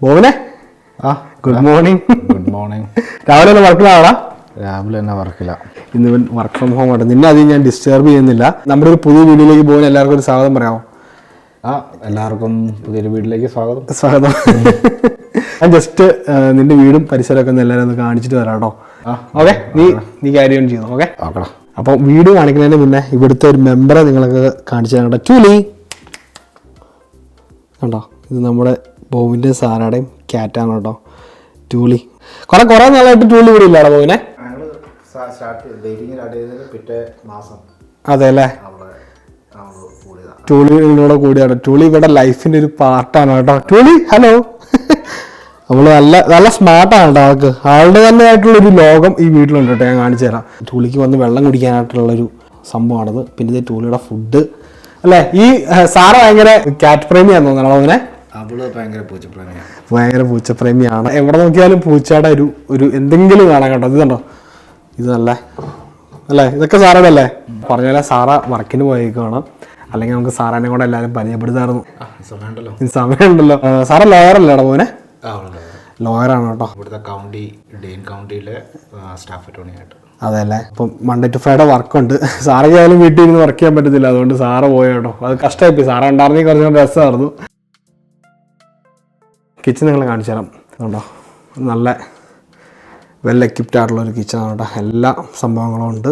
ബോവിനെ ആ good morning good morning രാവിലെ ഒന്ന് വർക്കിലാണോ രാവിലെ തന്നെ വർക്കില്ല ഇന്ന് ഇവൻ വർക്ക് ഫ്രം ഹോം ആണ്. നിന്നെ അധികം ഞാൻ ഡിസ്റ്റർബ് ചെയ്യുന്നില്ല. നമ്മുടെ ഒരു പുതിയ വീഡിയോയിലേക്ക് പോകാൻ എല്ലാവർക്കും ഒരു സ്വാഗതം പറയാമോ? ആ എല്ലാവർക്കും പുതിയൊരു വീട്ടിലേക്ക് സ്വാഗതം. സ്വാഗതം. ഞാൻ ജസ്റ്റ് നിന്റെ വീടും പരിസരമൊക്കെ ഒന്ന് എല്ലാവരും ഒന്ന് കാണിച്ചിട്ട് വരാം കേട്ടോ. ഓക്കെ. നീ നീ കാര്യം ചെയ്തു ഓക്കെ. ഓക്കേടാ അപ്പോൾ വീട് കാണിക്കുന്നതിന് മുന്നേ ഇവിടുത്തെ ഒരു മെമ്പറെ നിങ്ങൾക്ക് കാണിച്ചു തരാം കേട്ടോ. ചൂലി കണ്ടോ? ഇത് നമ്മുടെ ബോവിന്റെ സാറയുടെയും ക്യാറ്റാണ് കേട്ടോ. ടൂളി. കുറെ കുറെ നാളായിട്ട് ടൂളി ഇവിടെ ഇല്ലാടോ ബോബിനെ? അതെ അല്ലേ ടൂളിനോട് കൂടിയാണ്. ടൂളി ഇവിടെ ലൈഫിന്റെ ഒരു പാർട്ടാണ് കേട്ടോ. ടൂളി ഹലോ. നമ്മൾ നല്ല നല്ല സ്മാർട്ടാണ് കേട്ടോ ആൾക്ക്. ആളുടെ തന്നെ ആയിട്ടുള്ള ഒരു ലോകം ഈ വീട്ടിലുണ്ട് കേട്ടോ. ഞാൻ കാണിച്ചു തരാം. ടൂളിക്ക് വന്ന് വെള്ളം കുടിക്കാനായിട്ടുള്ളൊരു സംഭവമാണത്. പിന്നെ ഇത് ടൂളിയുടെ ഫുഡ് അല്ലേ? ഈ സാറ് ഭയങ്കര കാറ്റ് പ്രേമിയാന്ന് തോന്നണോ അവനെ ഭയങ്കര പൂച്ചപ്രേമിയാണ്. എവിടെ നോക്കിയാലും പൂച്ചയുടെ ഒരു ഒരു എന്തെങ്കിലും കാണാൻ കേട്ടോ ഇത് കണ്ടോ? ഇത് നല്ല അല്ലേ? ഇതൊക്കെ സാറയുടെ അല്ലേ പറഞ്ഞ പോലെ സാറ വർക്കിന് പോയേക്കാണ് അല്ലെങ്കിൽ നമുക്ക് സാറാനെ കൂടെ എല്ലാവരും പരിചയപ്പെടുത്തായിരുന്നു സമയമുണ്ടല്ലോ. സാറ ലോയർ അല്ലേടാ മോനെ ലോയറാണ് കേട്ടോ. ഇവിടുത്തെ കൗണ്ടി ഡെയിൻ കൗണ്ടിയിലെ സ്റ്റാഫ് അറ്റോർണിയായിട്ട് അതെ അല്ലേ അപ്പം മൺഡേ ടു ഫ്രൈഡേ വർക്കുണ്ട് സാറേ ആയാലും വീട്ടിൽ ഇരുന്ന് വർക്ക് ചെയ്യാൻ പറ്റത്തില്ല. അതുകൊണ്ട് സാറ് പോയ കേട്ടോ. അത് കഷ്ടമായി സാറേ ഉണ്ടായിരുന്നെങ്കിൽ കുറച്ചും കൂടെ രസമായിരുന്നു. കിച്ചൺ നിങ്ങൾ കാണിച്ചു തരാം. കണ്ടോ? നല്ല വെൽ എക്യുപ്ഡ് ആയിട്ടുള്ള ഒരു കിച്ചണാണ് കേട്ടോ. എല്ലാ സംഭവങ്ങളും ഉണ്ട്.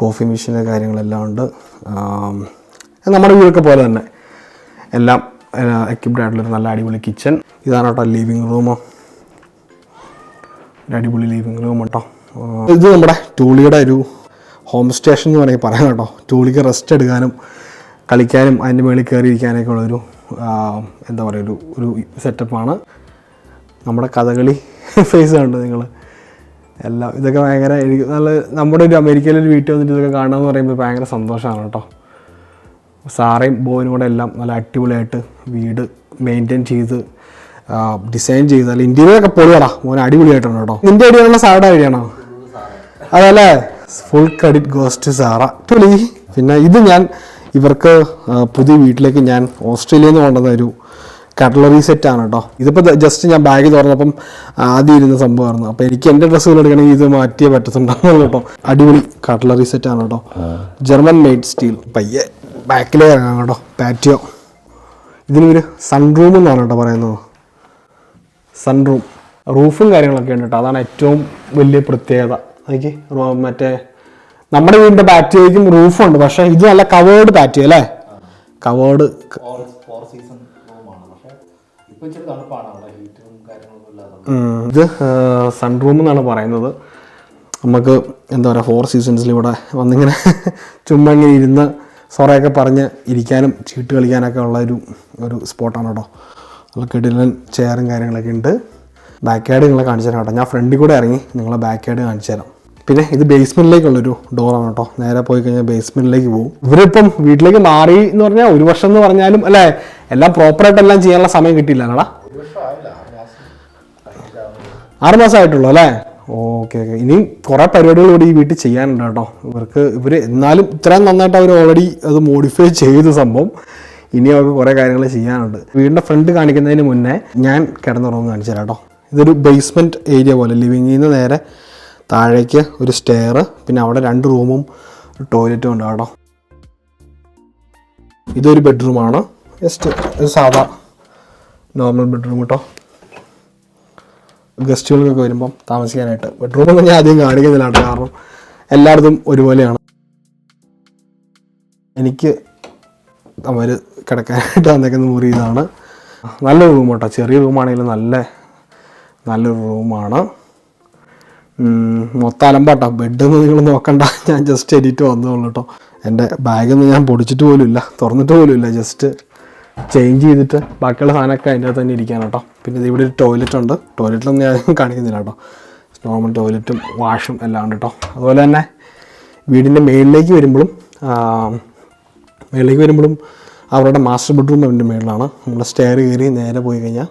കോഫി മെഷീന് കാര്യങ്ങളെല്ലാം ഉണ്ട്. നമ്മുടെ വീടൊക്കെ പോലെ തന്നെ. എല്ലാം എക്യുപ്ഡ് ആയിട്ടുള്ളൊരു നല്ല അടിപൊളി കിച്ചൺ ഇതാണ് കേട്ടോ ലിവിങ് റൂമോ ഒരു അടിപൊളി ലിവിങ് റൂം കേട്ടോ. ഇത് നമ്മുടെ ടൂളിയുടെ ഒരു ഹോം സ്റ്റേഷൻ എന്ന് വേണമെങ്കിൽ പറയാം കേട്ടോ. ടൂളിക്ക് റെസ്റ്റ് എടുക്കാനും കളിക്കാനും അതിന്റെ മേളിൽ കയറി ഇരിക്കാനൊക്കെ ഉള്ളൊരു എന്താ പറയുക ഒരു ഒരു സെറ്റപ്പാണ് നമ്മുടെ കഥകളി ഫേസ് കണ്ടു നിങ്ങൾ എല്ലാം ഇതൊക്കെ ഭയങ്കര എനിക്ക് നല്ല നമ്മുടെ ഒരു അമേരിക്കയിലൊരു വീട്ടിൽ വന്നിട്ട് ഇതൊക്കെ കാണുക എന്ന് പറയുമ്പോൾ ഭയങ്കര സന്തോഷമാണ് കേട്ടോ. സാറേയും ബോനും കൂടെ എല്ലാം നല്ല അടിപൊളിയായിട്ട് വീട് മെയിന്റെയിൻ ചെയ്ത് ഡിസൈൻ ചെയ്ത് അല്ല ഇന്ത്യയിലൊക്കെ പൊളിയാടാ. മോൻ അടിപൊളിയായിട്ടുണ്ട് കേട്ടോ. നിന്റെ ഐഡിയാണോ സാറുടെ ഐഡിയാണോ അതല്ലേ? Full credit goes to Sara. തുളി. പിന്നെ ഇത് ഞാൻ ഇവർക്ക് പുതിയ വീട്ടിലേക്ക് ഞാൻ ഓസ്ട്രേലിയയിൽ നിന്ന് കൊണ്ടുവന്ന ഒരു കട്ട്ലറി സെറ്റാണ് കേട്ടോ ഇതിപ്പോൾ ജസ്റ്റ് ഞാൻ ബാഗ് തുറന്നപ്പം ആദ്യം ഇരുന്ന സംഭവമായിരുന്നു. അപ്പോൾ എനിക്ക് എന്റെ ഡ്രസ്സുകൾ എടുക്കണമെങ്കിൽ ഇത് മാറ്റിയേ പറ്റത്തുണ്ടാവുള്ളൂ കേട്ടോ അടിപൊളി കട്ട്ലറി സെറ്റാണ് കേട്ടോ ജർമ്മൻ മെയ്ഡ് സ്റ്റീൽ പയ്യെ ബാക്കിലേ ഇറങ്ങാം കേട്ടോ പാറ്റിയോ ഇതിനൊരു സൺറൂം എന്നാണ് കേട്ടോ പറയുന്നത്. സൺറൂം റൂഫും കാര്യങ്ങളൊക്കെ ഉണ്ട് കേട്ടോ അതാണ് ഏറ്റവും വലിയ പ്രത്യേകത. എനിക്ക് മറ്റേ നമ്മുടെ വീടിന്റെ റൂഫും ഉണ്ട്. പക്ഷെ ഇത് നല്ല കവേർഡ് പാറ്റിയോ അല്ലേ? കവേർഡ് ഇത് സൺ റൂം എന്നാണ് പറയുന്നത്. നമുക്ക് എന്താ പറയുക ഫോർ സീസൺസിൽ ഇവിടെ വന്നിങ്ങനെ ചുമ്മാ ഇങ്ങനെ ഇരുന്ന് സൊറയൊക്കെ പറഞ്ഞ് ഇരിക്കാനും ചീട്ട് കളിക്കാനൊക്കെ ഉള്ള ഒരു ഒരു സ്പോട്ടാണ് കേട്ടോ. നല്ല കിടിലൻ ചെയറും കാര്യങ്ങളൊക്കെ ഉണ്ട്. ബാക്ക് യാർഡ് നിങ്ങളെ കാണിച്ചു തരാം കേട്ടോ. ഞാൻ ഫ്രണ്ടിൽ കൂടെ ഇറങ്ങി നിങ്ങളെ ബാക്ക് യാർഡ് കാണിച്ചു തരാം. പിന്നെ ഇത് ബേസ്മെന്റിലേക്കുള്ളൊരു ഡോറാണ് കേട്ടോ നേരെ പോയി കഴിഞ്ഞാൽ ബേസ്മെന്റിലേക്ക് പോകും. ഇവരിപ്പം വീട്ടിലേക്ക് മാറി എന്ന് പറഞ്ഞാൽ ഒരു വർഷം എന്ന് പറഞ്ഞാലും അല്ലേ? എല്ലാം പ്രോപ്പറായിട്ട് എല്ലാം ചെയ്യാനുള്ള സമയം കിട്ടിയില്ല. കേടാ ആറ് മാസമായിട്ടുള്ളൂ അല്ലേ? ഓക്കെ ഓക്കെ ഇനിയും കുറേ പരിപാടികൾ ഇവിടെ ഈ വീട്ടിൽ ചെയ്യാനുണ്ട് കേട്ടോ ഇവർക്ക് ഇവർ എന്നാലും ഇത്രയും നന്നായിട്ട് അവർ ഓൾറെഡി അത് മോഡിഫൈ ചെയ്ത സംഭവം. ഇനി അവർക്ക് കുറേ കാര്യങ്ങൾ ചെയ്യാനുണ്ട്. വീടിന്റെ ഫ്രണ്ട് കാണിക്കുന്നതിന് മുന്നേ ഞാൻ കിടന്നുറങ്ങും കാണിച്ചു തരാം കേട്ടോ ഇതൊരു ബേസ്മെന്റ് ഏരിയ പോലെ ലിവിങ്ങിൽ നിന്ന് നേരെ താഴേക്ക് ഒരു സ്റ്റെയർ പിന്നെ അവിടെ രണ്ട് റൂമും ടോയ്ലറ്റും ഉണ്ട് കേട്ടോ ഇതൊരു ബെഡ്റൂമാണ് ജസ്റ്റ് ഒരു സാധാ നോർമൽ ബെഡ്റൂം കേട്ടോ ഗസ്റ്റുകൾക്കൊക്കെ വരുമ്പം താമസിക്കാനായിട്ട്. ബെഡ്റൂമൊന്നും ഞാൻ ആദ്യം കാണിക്കുന്നില്ല കേട്ടോ കാരണം എല്ലായിടത്തും ഒരുപോലെയാണ്. എനിക്ക് അവർ കിടക്കാനായിട്ട് വന്നേക്കുന്ന മുറി ഇതാണ് നല്ലൊരു റൂം കേട്ടോ ചെറിയ റൂമാണെങ്കിലും നല്ല നല്ലൊരു റൂമാണ് മൊത്തം അലമ്പാട്ടോ. ബെഡൊന്നും നിങ്ങൾ നോക്കണ്ട. ഞാൻ ജസ്റ്റ് എഡിറ്റ് വന്നോളൂ കേട്ടോ എന്റെ ബാഗൊന്നും ഞാൻ പൊടിച്ചിട്ട് പോലും ഇല്ല. തുറന്നിട്ട് പോലും ഇല്ല. ജസ്റ്റ് ചേഞ്ച് ചെയ്തിട്ട് ബാക്കിയുള്ള സാധനമൊക്കെ അതിന്റെ അകത്ത് തന്നെ ഇരിക്കാൻ കേട്ടോ പിന്നെ ഇവിടെ ഒരു ടോയ്ലറ്റ് ഉണ്ട്. ടോയ്ലറ്റിലൊന്നും ഞാൻ കാണിക്കുന്നില്ല കേട്ടോ നോർമൽ ടോയ്ലറ്റും വാഷും എല്ലാം ഉണ്ട് കേട്ടോ അതുപോലെ തന്നെ വീടിന്റെ മേളിലേക്ക് വരുമ്പോഴും മേളിലേക്ക് വരുമ്പോഴും അവരുടെ മാസ്റ്റർ ബെഡ്റൂം അതിന്റെ മേളിലാണ്. നമ്മൾ സ്റ്റെയർ കയറി നേരെ പോയി കഴിഞ്ഞാൽ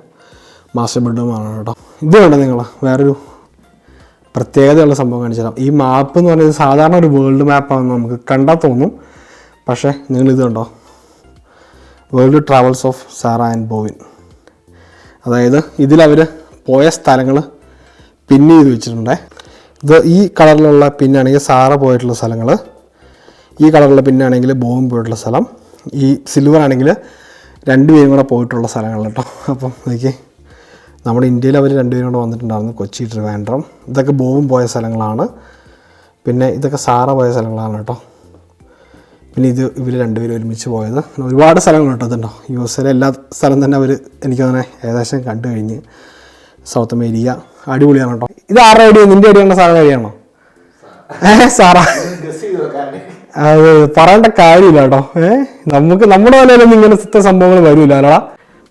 മാസ്റ്റർ ബെഡ്റൂമാണ് കേട്ടോ ഇത് വേണ്ട നിങ്ങൾ വേറൊരു പ്രത്യേകതയുള്ള സംഭവം കാണിച്ചു തരാം ഈ മാപ്പ് എന്ന് പറയുന്നത് സാധാരണ ഒരു വേൾഡ് മാപ്പാണെന്ന് നമുക്ക് കണ്ടാൽ തോന്നും. പക്ഷേ നിങ്ങൾ ഇത് കണ്ടോ? World travels of Sara and Bowen അതായത് ഇതിലവർ പോയ സ്ഥലങ്ങൾ പിൻ ചെയ്ത് വെച്ചിട്ടുണ്ട്. ഇത് ഈ കളറിലുള്ള പിന്നാണെങ്കിൽ സാറ പോയിട്ടുള്ള സ്ഥലങ്ങൾ ഈ കളറിലുള്ള പിന്നാണെങ്കിൽ ബോം പോയിട്ടുള്ള സ്ഥലം ഈ സിൽവർ ആണെങ്കിൽ രണ്ടുപേരും കൂടെ പോയിട്ടുള്ള സ്ഥലങ്ങൾ കേട്ടോ. അപ്പം നോക്കി നമ്മുടെ ഇന്ത്യയിൽ അവർ രണ്ടുപേരും കൂടെ വന്നിട്ടുണ്ടായിരുന്നു. കൊച്ചി ട്രിവാൻഡ്രം. ഇതൊക്കെ ബോബും പോയ സ്ഥലങ്ങളാണ്. പിന്നെ ഇതൊക്കെ സാറ പോയ സ്ഥലങ്ങളാണ് കേട്ടോ. പിന്നെ ഇത് ഇവർ രണ്ടുപേരും ഒരുമിച്ച് പോയത്. ഒരുപാട് സ്ഥലങ്ങൾ കേട്ടോ യു എസ് എയിലെ എല്ലാ സ്ഥലം തന്നെ അവർ എനിക്ക് അങ്ങനെ ഏകദേശം കണ്ടു കഴിഞ്ഞ്. South America. അടിപൊളിയാണ് കേട്ടോ. ഇത് ആരുടെ ഐഡിയ നിന്റെ ഐഡിയ സാറിന്റെ ഐഡിയ ആണോ സാറാ. അത് പറയേണ്ട കാര്യമില്ല കേട്ടോ. ഏഹ് നമുക്ക് നമ്മുടെ പോലെ ഇങ്ങനെ സംഭവങ്ങൾ വരില്ല അല്ലടാ.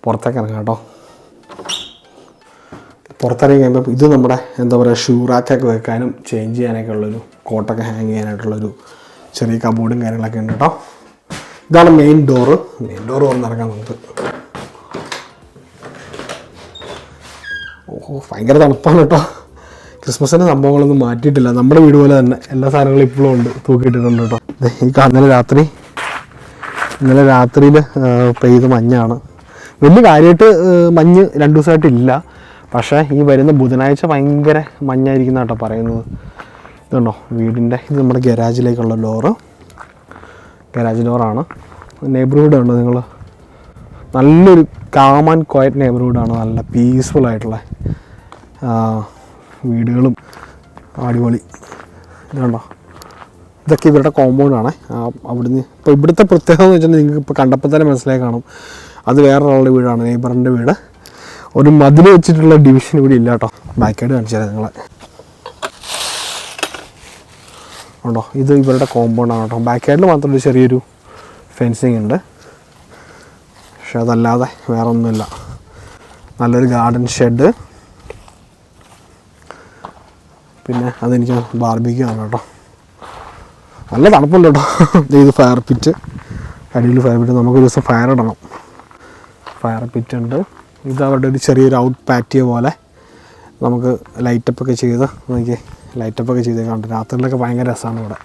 പുറത്തേക്ക് ഇറങ്ങാം കേട്ടോ. പുറത്തിറങ്ങി കഴിയുമ്പോൾ ഇത് നമ്മുടെ എന്താ പറയുക ഷൂ വെക്കാനും ചേഞ്ച് ചെയ്യാനൊക്കെ ഉള്ളൊരു കോട്ടൊക്കെ ഹാങ് ചെയ്യാനായിട്ടുള്ളൊരു ചെറിയ കബോർഡും കാര്യങ്ങളൊക്കെ ഉണ്ട് കേട്ടോ. ഇതാണ് മെയിൻ ഡോറ് മെയിൻ ഡോറ് വന്നിറങ്ങാം നമുക്ക് ഓഹോ ഭയങ്കര തണുപ്പാണ് കേട്ടോ. ക്രിസ്മസിന്റെ സംഭവങ്ങളൊന്നും മാറ്റിയിട്ടില്ല. നമ്മുടെ വീട് പോലെ തന്നെ എല്ലാ സാധനങ്ങളും ഇപ്പോഴും ഉണ്ട്. തൂക്കിയിട്ടിട്ടുണ്ട് കേട്ടോ. ഈ കാണുന്ന രാത്രി ഇന്നലെ രാത്രിയിൽ പെയ്ത മഞ്ഞാണ്. വലിയ കാര്യമായിട്ട് മഞ്ഞ് രണ്ട് ദിവസമായിട്ട് ഇല്ല. പക്ഷേ ഈ വരുന്ന ബുധനാഴ്ച ഭയങ്കര മഞ്ഞായിരിക്കുന്ന കേട്ടോ പറയുന്നത്. ഇതുണ്ടോ? വീടിന്റെ ഇത് നമ്മുടെ ഗരാജിലേക്കുള്ള ഡോറ് ഗരാജ് ഡോറാണ് നെയ്ബർഹുഡ് ഉണ്ടോ നിങ്ങൾ നല്ലൊരു കാമൻ ആൻഡ് ക്വയറ്റ് നെയ്ബർഹുഡാണ് നല്ല പീസ്ഫുൾ ആയിട്ടുള്ള വീടുകളും അടിപൊളി. ഇതുണ്ടോ? ഇതൊക്കെ ഇവരുടെ കോമ്പൗണ്ടാണ് അവിടുന്ന് ഇപ്പോൾ ഇവിടുത്തെ പ്രത്യേകത എന്ന് വെച്ചാൽ നിങ്ങൾക്ക് ഇപ്പോൾ കണ്ടപ്പോൾ തന്നെ മനസ്സിലായി കാണും. അത് വേറൊരാളുടെ വീടാണ് നെയ്ബറിന്റെ വീട്. ഒരു മതിൽ വെച്ചിട്ടുള്ള ഡിവിഷൻ ഇവിടെ ഇല്ല കേട്ടോ. ബാക്കായിട്ട് കാണിച്ചു തരാം നിങ്ങളെ. ഉണ്ടോ? ഇത് ഇവരുടെ കോമ്പൗണ്ട് ആണ് കേട്ടോ. ബാക്കായിട്ട് മാത്രം ഒരു ചെറിയൊരു ഫെൻസിങ് ഉണ്ട്. പക്ഷെ അതല്ലാതെ വേറെ ഒന്നുമില്ല നല്ലൊരു ഗാർഡൻ ഷെഡ് പിന്നെ അതെനിക്ക് ബാർബിക്യൂ ആണ് കേട്ടോ. നല്ല തണുപ്പുണ്ട് കേട്ടോ. ഇത് ഫയർ പിറ്റ് അടിയിൽ ഫയർ പിറ്റ് നമുക്ക് ഒരു ദിവസം ഫയർ ഇടണം. ഫയർ പിറ്റ് ഉണ്ട്. ഇത് അവരുടെ ഒരു ചെറിയൊരു ഔട്ട് പാറ്റിയ പോലെ നമുക്ക് ലൈറ്റപ്പ് ഒക്കെ ചെയ്ത് നോക്കി ലൈറ്റപ്പ് ഒക്കെ കണ്ടു രാത്രിയിലൊക്കെ ഭയങ്കര രസമാണ് ഇവിടെ.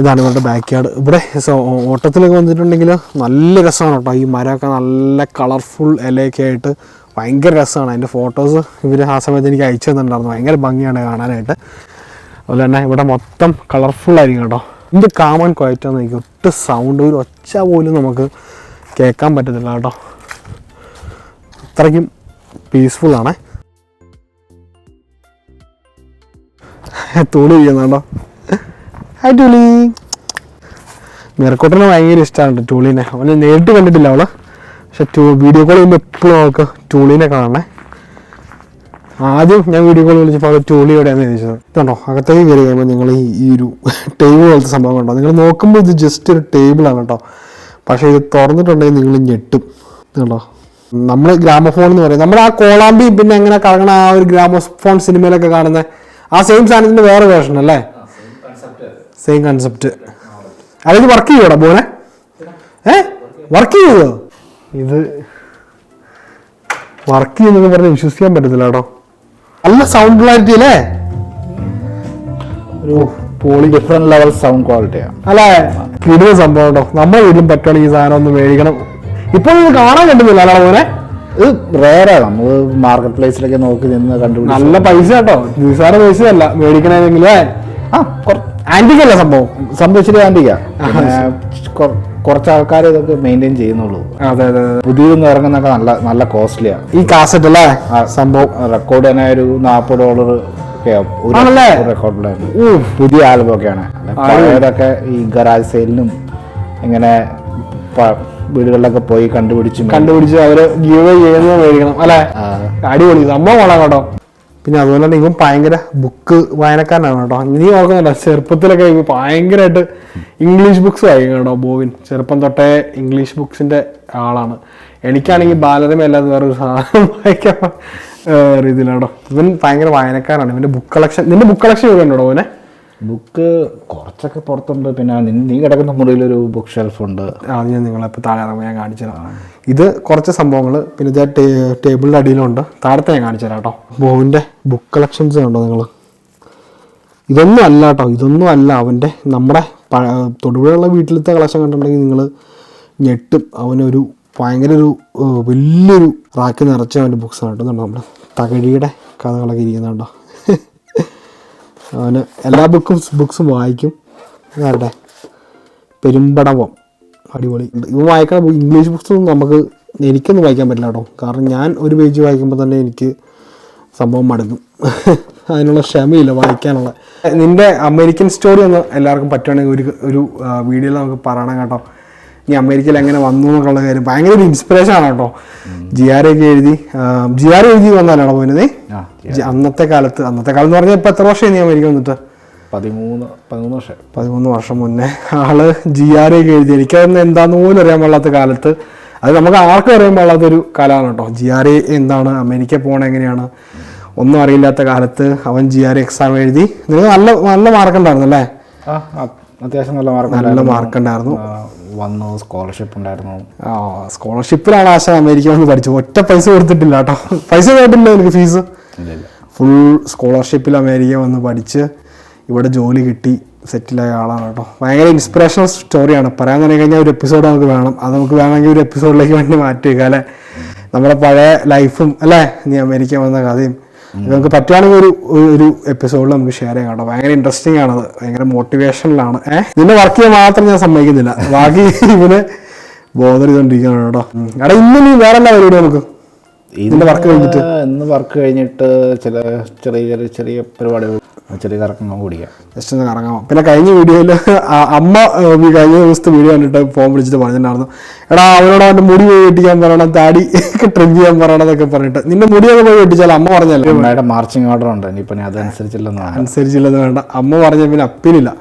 ഇതാണ് ഇവരുടെ ബാക്ക് യാർഡ് ഇവിടെ ഓട്ടത്തിലൊക്കെ വന്നിട്ടുണ്ടെങ്കിൽ നല്ല രസമാണ് കേട്ടോ. ഈ മരമൊക്കെ നല്ല കളർഫുൾ ഇലയൊക്കെ ആയിട്ട് ഭയങ്കര രസമാണ് അതിന്റെ ഫോട്ടോസ് ഇവർ ആ സമയത്ത് എനിക്ക് അയച്ചു തന്നിട്ടുണ്ടായിരുന്നു. ഭയങ്കര ഭംഗിയാണ് കാണാനായിട്ട്. അതുപോലെ തന്നെ ഇവിടെ മൊത്തം കളർഫുൾ ആയിരിക്കും കേട്ടോ. എന്ത് കാമൻ ക്വയറ്റാന്ന് എനിക്ക് ഒട്ടും സൗണ്ട് ഒരു ഒച്ച പോലും നമുക്ക് കേൾക്കാൻ പറ്റത്തില്ല കേട്ടോ. അത്രയ്ക്കും പീസ്ഫുള്ളാണ് തുളി ചെയ്യുന്നുണ്ടോ ഹൈ ടൂളി. മിറക്കോട്ടിനെ ഭയങ്കര ഇഷ്ടമാണ് ടൂളിനെ. അവനെ നേരിട്ട് കണ്ടിട്ടില്ല അവൾ. പക്ഷെ ടൂ വീഡിയോ കോൾ ചെയ്യുമ്പോൾ എപ്പോഴും അവൾക്ക് ടൂളിനെ കാണണേ. ആദ്യം ഞാൻ വീഡിയോ കോൾ വിളിച്ചപ്പോൾ അവൾ ടൂളി എവിടെയാന്ന് ചോദിച്ചത് ഇതുണ്ടോ? അകത്തേക്ക് കയറി കഴിയുമ്പോൾ നിങ്ങൾ ഈ ഒരു ടേബിൾ പോലത്തെ സംഭവം കണ്ടോ? നിങ്ങൾ നോക്കുമ്പോൾ ഇത് ജസ്റ്റ് ഒരു ടേബിളാണ് കേട്ടോ പക്ഷേ ഇത് തുറന്നിട്ടുണ്ടെങ്കിൽ നിങ്ങൾ ഞെട്ടും. ഇതുണ്ടോ? നമ്മൾ ഗ്രാമഫോൺ എന്ന് പറയും നമ്മൾ ആ കോളാമ്പി പിന്നെ എങ്ങനെ കറങ്ങണ ആ ഒരു ഗ്രാമഫോൺ സിനിമയിലൊക്കെ കാണുന്ന ആ സെയിം സാധനത്തിന്റെ വേറെ വേർഷൻ അല്ലേ? കൺസെപ്റ്റ് സെയിം കൺസെപ്റ്റ് അതായത് വർക്ക് ചെയ്യൂടാ പോലെ ഏ? വർക്ക് ചെയ്യോ? ഇത് വർക്ക് ചെയ്യുന്നൊക്കെ പറഞ്ഞ് വിശ്വസിക്കാൻ പറ്റത്തില്ല കേട്ടോ നല്ല സൗണ്ട് ക്ലാരിറ്റി അല്ലേ? ഒരു പോളി ഡിഫറെന്റ് ലെവൽ സൗണ്ട് ക്വാളിറ്റിയാണ് അല്ലേ? കിടുന്ന സംഭവം കേട്ടോ. നമ്മുടെ വീട്ടിലും പറ്റുവാണെങ്കിൽ ഈ സാധനം ഒന്ന് മേടിക്കണം. ഇപ്പൊ ഇത് കാണാൻ കിട്ടുന്നില്ല അല്ലേ പോലെ ഇത് റേറാണ് നമ്മൾ മാർക്കറ്റ് പ്ലേസിലൊക്കെ നോക്കി നിന്ന് കണ്ടുപിടിച്ച് നല്ല പൈസ കേട്ടോ. നിസാര പൈസ അല്ല മേടിക്കണമെങ്കിൽ ആ ആന്റിക് അല്ല സംഭവം. സംഭവിച്ചിട്ട് ആന്റിക്ക കുറച്ച് ആൾക്കാർ ഇതൊക്കെ മെയിന്റെയിൻ ചെയ്യുന്നുള്ളൂ. അതെ അതെ പുതിയതെന്ന് ഇറങ്ങുന്നൊക്കെ നല്ല നല്ല കോസ്റ്റ്ലിയാണ് ഈ കാസറ്റ് അല്ലേ? സംഭവം റെക്കോർഡ് തന്നെ ഒരു നാൽപ്പത് ഡോളർ? റെക്കോർഡ്. പുതിയ ആൽബം ഒക്കെയാണ്. പഴയതൊക്കെ ഈ ഗരാജ് സെയിലിനും ഇങ്ങനെ വീടുകളിലൊക്കെ പോയി കണ്ടുപിടിച്ച് കണ്ടുപിടിച്ച് അവർ ഗീവ് ചെയ്യുന്നത് മേടിക്കണം അല്ലെ? അടിപൊളി സംഭവം കൊള്ളാം കേട്ടോ. പിന്നെ അതുപോലെ തന്നെ ഇവൻ ഭയങ്കര ബുക്ക് വായനക്കാരനാണ് കേട്ടോ. നീ ഓർക്കുന്നില്ല ചെറുപ്പത്തിലൊക്കെ ഇവൻ ഭയങ്കരമായിട്ട് ഇംഗ്ലീഷ് ബുക്സ് വായിക്കും കേട്ടോ ബോവിൻ. ചെറുപ്പം തൊട്ടേ ഇംഗ്ലീഷ് ബുക്സിന്റെ ആളാണ്. എനിക്കാണെങ്കിൽ ബാലരമ അല്ലാതെ വേറെ ഒരു സാധനം വായിക്കാൻ രീതിയിലാണ് ഇവൻ ഭയങ്കര വായനക്കാരാണ് ഇവന്റെ ബുക്ക് കളക്ഷൻ നിന്റെ ബുക്ക് കളക്ഷൻ ഇവിടെ ഉണ്ടോ അവനെ ബുക്ക് കുറച്ചൊക്കെ പുറത്തുണ്ട്. പിന്നെ നി- കിടക്കുന്ന മുറിയിൽ ഒരു ബുക്ക് ഷെൽഫുണ്ട് അത് ഞാൻ നിങ്ങളെ ഇപ്പോൾ താഴെ ഇറങ്ങുമ്പോൾ ഞാൻ കാണിച്ചു തരാം. ഇത് കുറച്ച് സംഭവങ്ങൾ പിന്നെ ഇത് ടേബിളിന്റെ അടിയിലുണ്ട്. താഴത്തെ ഞാൻ കാണിച്ചു തരാം കേട്ടോ. ബോവിന്റെ ബുക്ക് കളക്ഷൻസ് കണ്ടോ നിങ്ങൾ ഇതൊന്നും അല്ല കേട്ടോ ഇതൊന്നും അല്ല. അവന്റെ നമ്മുടെ തൊടുപുഴയുള്ള വീട്ടിലത്തെ കളക്ഷൻ കണ്ടിട്ടുണ്ടെങ്കിൽ നിങ്ങൾ ഞെട്ടും. അവനൊരു ഭയങ്കര ഒരു വലിയൊരു റാക്ക് നിറച്ച അവന്റെ ബുക്സാണ് കേട്ടോ. നമ്മുടെ തകഴിയുടെ കഥകളൊക്കെ ഇരിക്കുന്നുണ്ടോ അവന് എല്ലാ ബുക്കും ബുക്സും വായിക്കും. ആരുടെ? പെരുമ്പടവം. അടിപൊളി. ഇവ വായിക്കണ ഇംഗ്ലീഷ് ബുക്സൊന്നും നമുക്ക് എനിക്കൊന്നും വായിക്കാൻ പറ്റില്ല കേട്ടോ. കാരണം ഞാൻ ഒരു പേജ് വായിക്കുമ്പോൾ തന്നെ എനിക്ക് സംഭവം മടങ്ങും അതിനുള്ള ക്ഷമയില്ല വായിക്കാനുള്ള. നിന്റെ അമേരിക്കൻ സ്റ്റോറി ഒന്ന് എല്ലാവർക്കും പറ്റുവാണെങ്കിൽ ഒരു ഒരു വീഡിയോയിൽ നമുക്ക് പറയണം കേട്ടോ. നീ അമേരിക്കയിൽ എങ്ങനെ വന്നു എന്നുള്ള കാര്യം ഭയങ്കര ഒരു ഇൻസ്പിറേഷൻ ആണ് കേട്ടോ. ജി ആർ ഒക്കെ എഴുതി ജി ആർ എഴുതി വന്നാലാണോ ജി- അന്നത്തെ കാലത്ത് അന്നത്തെ കാലം എന്ന് പറഞ്ഞാൽ ഇപ്പം എത്ര വർഷം നീ അമേരിക്ക വന്നിട്ട്? പതിമൂന്ന് പതിമൂന്ന് വർഷം. പതിമൂന്ന് വർഷം മുന്നേ ആൾ ജി ആർ ഒക്കെ എഴുതി. എനിക്കതൊന്നും എന്താന്ന് പോലും അറിയാൻ പാടില്ലാത്ത കാലത്ത്. അത് നമുക്ക് ആർക്കും അറിയാൻ പാടില്ലാത്തൊരു കാലമാണ് കേട്ടോ. ജി ആർ എ എന്താണ്? അമേരിക്ക പോകണ എങ്ങനെയാണ്? ഒന്നും അറിയില്ലാത്ത കാലത്ത് അവൻ ജി ആർ എക്സാം എഴുതി. നിങ്ങൾ നല്ല നല്ല മാർക്ക് ഉണ്ടായിരുന്നു അല്ലേ അത്യാവശ്യം നല്ല മാർക്ക് നല്ല മാർക്ക് ഉണ്ടായിരുന്നു. വന്നു സ്കോളർഷിപ്പ് ഉണ്ടായിരുന്നു. ആ സ്കോളർഷിപ്പിലാണ് ആശ അമേരിക്ക വന്ന് പഠിച്ചത്. ഒറ്റ പൈസ കൊടുത്തിട്ടില്ല കേട്ടോ. പൈസ കേട്ടില്ല എനിക്ക് ഫീസ് ഫുൾ സ്കോളർഷിപ്പിൽ അമേരിക്ക വന്ന് പഠിച്ച് ഇവിടെ ജോലി കിട്ടി സെറ്റിലായ ആളാണ് കേട്ടോ. ഭയങ്കര ഇൻസ്പിറേഷണൽ സ്റ്റോറിയാണ് പറയാൻ തുടങ്ങി കഴിഞ്ഞാൽ ഒരു എപ്പിസോഡ് നമുക്ക് വേണം. അത് നമുക്ക് വേണമെങ്കിൽ ഒരു എപ്പിസോഡിലേക്ക് വേണ്ടി മാറ്റി വെക്കാം അല്ലേ? നമ്മുടെ പഴയ ലൈഫും അല്ലേ? നീ അമേരിക്ക വന്ന കഥയും. നമുക്ക് പറ്റുവാണെങ്കിൽ ഒരു ഒരു- എപ്പിസോഡിൽ നമുക്ക് ഷെയർ ചെയ്യാം കേട്ടോ. ഭയങ്കര ഇൻട്രസ്റ്റിംഗ് ആണത്. ഭയങ്കര മോട്ടിവേഷനിലാണ് ഏഹ് നിന്നെ വർക്ക് ചെയ്യാൻ മാത്രം ഞാൻ സമ്മതിക്കുന്നില്ല. ബാക്കി ഇവന് ബോധർ ചെയ്തോണ്ടിരിക്കുകയാണ് കേട്ടോ. എടാ ഇന്ന് നീ വേറെ എന്താ പരിപാടി നമുക്ക്? വർക്ക് കഴിഞ്ഞിട്ട്? ഇന്ന് വർക്ക് കഴിഞ്ഞിട്ട് ചില ചെറിയ ചെറിയ ചെറിയ പരിപാടികൾ ചെറിയ കറക്കം കുടിക്കാം ജസ്റ്റ് ഒന്ന് കറങ്ങാം പിന്നെ കഴിഞ്ഞ വീഡിയോയിൽ അമ്മ കഴിഞ്ഞ ദിവസത്തെ വീഡിയോ കണ്ടിട്ട് ഫോൺ വിളിച്ചിട്ട് പറഞ്ഞിട്ടുണ്ടായിരുന്നു. എടാ അവനോട് അവന്റെ മുടി പോയി വെട്ടിക്കാൻ പറയണം താടി ട്രിം ചെയ്യാൻ പറയണം എന്നൊക്കെ പറഞ്ഞിട്ട്. നിന്റെ മുടിയൊക്കെ പോയി വെട്ടിച്ചാൽ അമ്മ പറഞ്ഞല്ലേ അമ്മയുടെ മാർച്ചിങ് ഓർഡർ ഉണ്ട് ഇനിയിപ്പോൾ ഞാൻ അതനുസരിച്ചില്ലെന്ന് അനുസരിച്ചില്ലെന്ന് വേണ്ട. അമ്മ പറഞ്ഞ പിന്നെ അപ്പീലില്ല.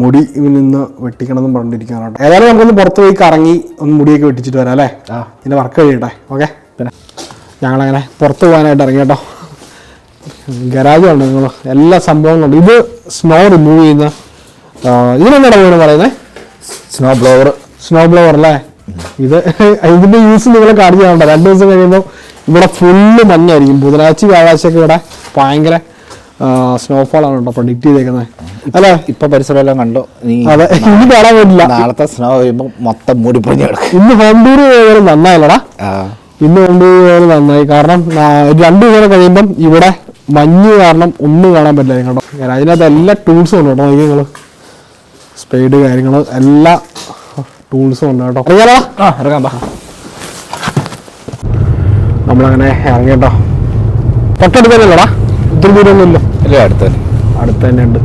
മുടി നിന്ന് വെട്ടിക്കണമെന്നും പറഞ്ഞിരിക്കാനാണ് ഏതായാലും നമുക്കൊന്ന് പുറത്ത് പോയി കറങ്ങി ഒന്ന് മുടിയൊക്കെ വെട്ടിച്ചിട്ട് വരാം അല്ലേ? ആ. നിന്റെ വർക്ക് കഴിയട്ടെ ഓക്കെ ഞങ്ങളങ്ങനെ പുറത്ത് പോകാനായിട്ട് ഇറങ്ങി കേട്ടോ. ഗരാജുണ്ട് നിങ്ങൾ. എല്ലാ സംഭവങ്ങളുണ്ട് ഇത് സ്നോ റിമൂവ് ചെയ്യുന്ന ഇതിനെന്താണ് ഇതിനെന്താ പറയുന്നത് സ്നോ ബ്ലോവർ സ്നോ ബ്ലോവർ അല്ലേ? ഇത് ഇതിന്റെ യൂസ് നിങ്ങൾ കാണിച്ചു തരണ്ട രണ്ട് ദിവസം കഴിയുമ്പോൾ ഇവിടെ ഫുള്ള് മഞ്ഞായിരിക്കും. ബുധനാഴ്ച വ്യാഴാഴ്ചയൊക്കെ ഇവിടെ ഭയങ്കര സ്നോഫോൾ ആണ് കേട്ടോ പ്രൊഡിക്ട് ചെയ്തേക്കുന്നത് അല്ലേ? ഇപ്പൊ പരിസരം എല്ലാം കണ്ടോ അതെ. ഇനി കാണാൻ പറ്റില്ല. നാളത്തെ സ്നോ കഴിയുമ്പോൾ മൊത്തം മൂടിപ്പൊഴിഞ്ഞ് കിടക്കും. ഇന്ന് ഹോം ടൂർ നന്നായില്ലടാ. ഇന്ന് കൊണ്ടുപോയത് നന്നായി. കാരണം രണ്ട് ദിവസം കഴിയുമ്പം ഇവിടെ മഞ്ഞ് കാരണം ഒന്നും കാണാൻ പറ്റില്ല കേട്ടോ ഞാൻ അതിനകത്ത് എല്ലാ ടൂൾസും ഉണ്ട് കേട്ടോ. നോക്കി നിങ്ങൾ സ്പീഡ് കാര്യങ്ങൾ എല്ലാ ടൂൾസും ഉണ്ട് കേട്ടോ. ആ ഇറങ്ങാം നമ്മളങ്ങനെ ഇറങ്ങി കേട്ടോ. തൊട്ടടുത്ത് തന്നെയല്ലടാ ഒത്തിരി ദൂരമൊന്നുമില്ല ഇല്ല അടുത്ത് തന്നെ അടുത്ത് തന്നെ ഉണ്ട്